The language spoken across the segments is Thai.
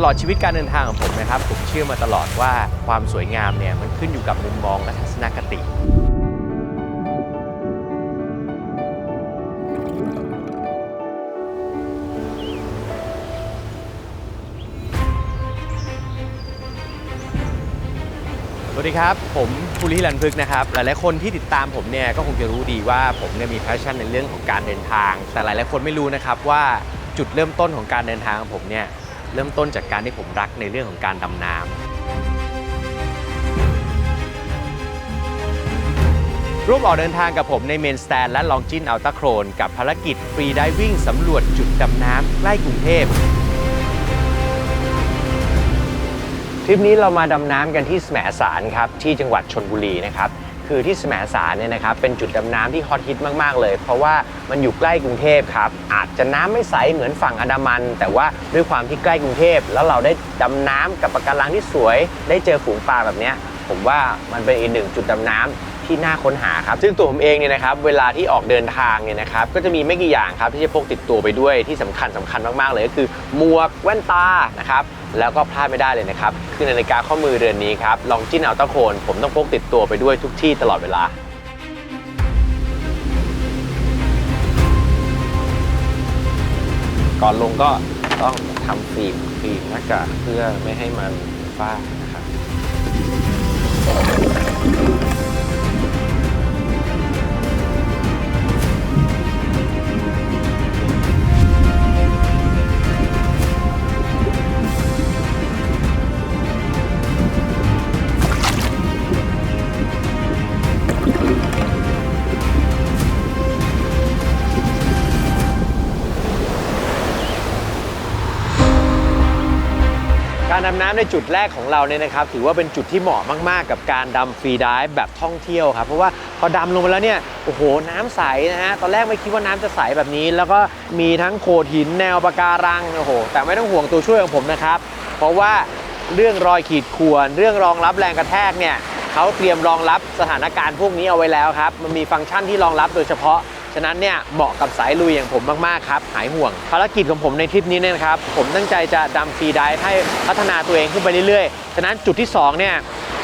ตลอดชีวิตการเดินทางของผมนะครับ ผมเชื่อมาตลอดว่าความสวยงามเนี่ยมันขึ้นอยู่กับมุมมองและทัศนคติ สวัสดีครับ ผมภูริลันพึกษ์นะครับ หลายๆคนที่ติดตามผมเนี่ยก็คงจะรู้ดีว่าผมเนี่ยมีแพชชั่นในเรื่องของการเดินทาง แต่หลายๆคนไม่รู้นะครับว่าจุดเริ่มต้นของการเดินทางของผมเนี่ย เริ่มต้นจากการที่ผมรักในเรื่องของการดำน้ำร่วมออกเดินทางกับผมในเมนสแตนและลองจินอัลต a โครน กับภารกิจฟรีดิวิ่งสำรวจจุดดำน้ำใกล้กรุงเทพทริปนี้เรามาดำน้ำกันที่แสมสารครับ ที่จังหวัดชนบุรีนะครับ คือที่แสมสารเนี่ยนะครับเป็นจุดดำน้ำที่ฮอตฮิตมากๆเลย เพราะว่ามันอยู่ใกล้กรุงเทพครับอาจจะน้ำไม่ใสเหมือนฝั่งอันดามัน แต่ว่าด้วยความที่ใกล้กรุงเทพ แล้วเราได้ดำน้ำกับปะการังที่สวย ได้เจอฝูงปลาแบบนี้ผมว่ามันเป็นอีกหนึ่งจุดดำน้ำ ที่น่าค้นหาครับ ซึ่งตัวผมเองเนี่ยนะครับเวลาที่ออกเดินทางเนี่ยนะครับก็จะมีไม่กี่อย่างครับที่จะพกติดตัวไปด้วยที่สำคัญสำคัญมากๆเลยก็คือหมวกแว่นตานะครับแล้วก็พลาดไม่ได้เลยนะครับคือนาฬิกาข้อมือเรือนนี้ครับลองจิ้นอัลต a โคนผมต้องพกติดตัวไปด้วยทุกที่ตลอดเวลาก่อนลงก็ต้องทำฟิล์มฟิล์มหน้ากากเพื่อไม่ให้มันฟ้า การดำน้ำในจุดแรกของเราเนี่ยนะครับ ถือว่าเป็นจุดที่เหมาะมาก ๆ กับการดำฟรีดิฟแบบท่องเที่ยวครับ เพราะว่าพอดำลงไปแล้วเนี่ยโอ้โหน้ำใสนะฮะตอนแรกไม่คิดว่าน้ำจะใสแบบนี้ แล้วก็มีทั้งโขดหินแนวปะการังโอ้โหแต่ไม่ต้องห่วงตัวช่วยของผมนะครับ เพราะว่าเรื่องรอยขีดข่วนเรื่องรองรับแรงกระแทกเนี่ยเขาเตรียมรองรับสถานการณ์พวกนี้เอาไว้แล้วครับมันมีฟังก์ชันที่รองรับโดยเฉพาะ ฉะนั้นเนี่ยเหมาะกับสายลุยอย่างผมมากๆครับหายห่วง ภารกิจของผมในทริปนี้เนี่ยนะครับ ผมตั้งใจจะดำฟรีไดิฟให้พัฒนาตัวเองขึ้นไปเรื่อยๆ ฉะนั้นจุดที่ 2 เนี่ย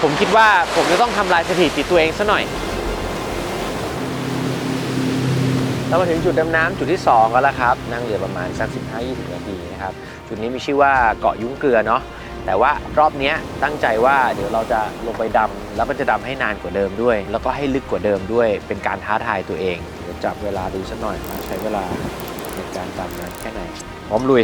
ผมคิดว่าผมจะต้องทำลายสถิติตัวเองซะหน่อยเรามาถึงจุดดำน้ำจุดที่2แล้วครับ นั่งเรือประมาณสัก15-20 นาทีนะครับ จุดนี้มีชื่อว่าเกาะยุ้งเกลือเนาะแต่ว่ารอบเนี้ยตั้งใจว่าเดี๋ยวเราจะลงไปดำแล้วก็จะดำให้นานกว่าเดิมด้วย แล้วก็ให้ลึกกว่าเดิมด้วยเป็นการท้าทายตัวเอง จับเวลาดูสักหน่อยว่าใช้เวลาในการดำนานแค่ไหน พร้อมลุย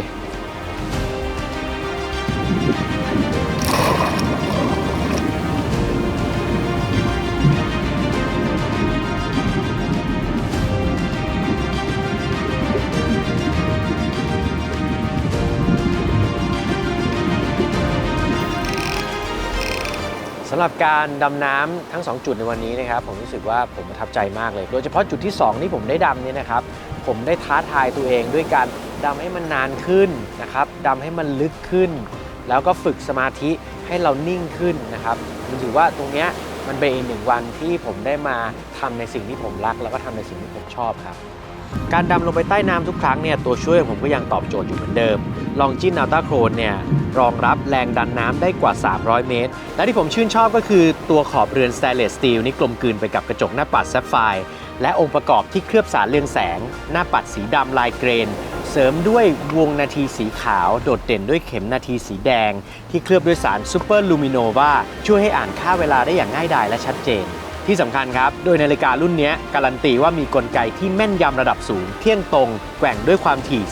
สำหรับการดำน้ำทั้ง 2 จุดในวันนี้นะครับผมรู้สึกว่าผมประทับใจมากเลย โดยเฉพาะจุดที่ 2 ที่ผมได้ดำเนี่ยนะครับ ผมได้ท้าทายตัวเองด้วยการดำให้มันนานขึ้นนะครับดำให้มันลึกขึ้น แล้วก็ฝึกสมาธิให้เรานิ่งขึ้นนะครับผมถือว่าตรงเนี้ยมันเป็นอีกหนึ่งวันที่ผมได้มาทำในสิ่งที่ผมรัก แล้วก็ทำในสิ่งที่ผมชอบครับ การดำลงไปใต้น้ำทุกครั้งเนี่ยตัวช่วยของผมก็ยังตอบโจทย์อยู่เหมือนเดิม ลองจินอัลต a โครนเนี่ย รองรับแรงดันน้ำได้กว่า 300 เมตร และที่ผมชื่นชอบก็คือตัวขอบเรือนส t ต n เลสสตีลนี่กลมกลืนไปกับกระจกหน้าปัดแซฟไฟร์และองค์ประกอบที่เคลือบสารเรืองแสง หน้าปัดสีดำลายเกรน เสริมด้วยวงนาทีสีขาว โดดเด่นด้วยเข็มนาทีสีแดง ที่เคลือบด้วยสารซูเปอร์ลูมิโนวาช่วยให้อ่านค่าเวลาได้อย่างง่ายดายและชัดเจนที่สำคัญครับ โดยนาฬิการุ่นนี้การันตีว่ามีกลไกที่แม่นยำระดับสูง เที่ยงตรง แกว่งด้วยความถี่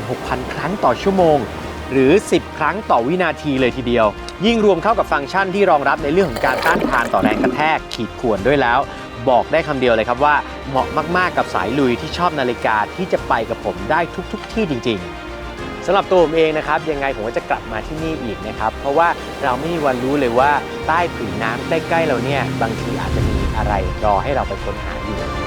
36,000 ครั้งต่อชั่วโมง หรือ 10 ครั้งต่อวินาทีเลยทีเดียว ยิ่งรวมเข้ากับฟังก์ชันที่รองรับในเรื่องของการต้านทานต่อแรงกระแทกขีดข่วนด้วยแล้ว บอกได้คำเดียวเลยครับว่าเหมาะมากๆกับสายลุยที่ชอบนาฬิกาที่จะไปกับผมได้ทุกๆทที่จริง ๆสำหรับตัวผมเองนะครับยังไงผมก็จะกลับมาที่นี่อีกนะครับ เพราะว่าเราไม่มีวันรู้เลยว่าใต้ผืนน้ำใกล้ๆเราเนี่ยบางทีอาจจะมีอะไรรอให้เราไปค้นหาอยู่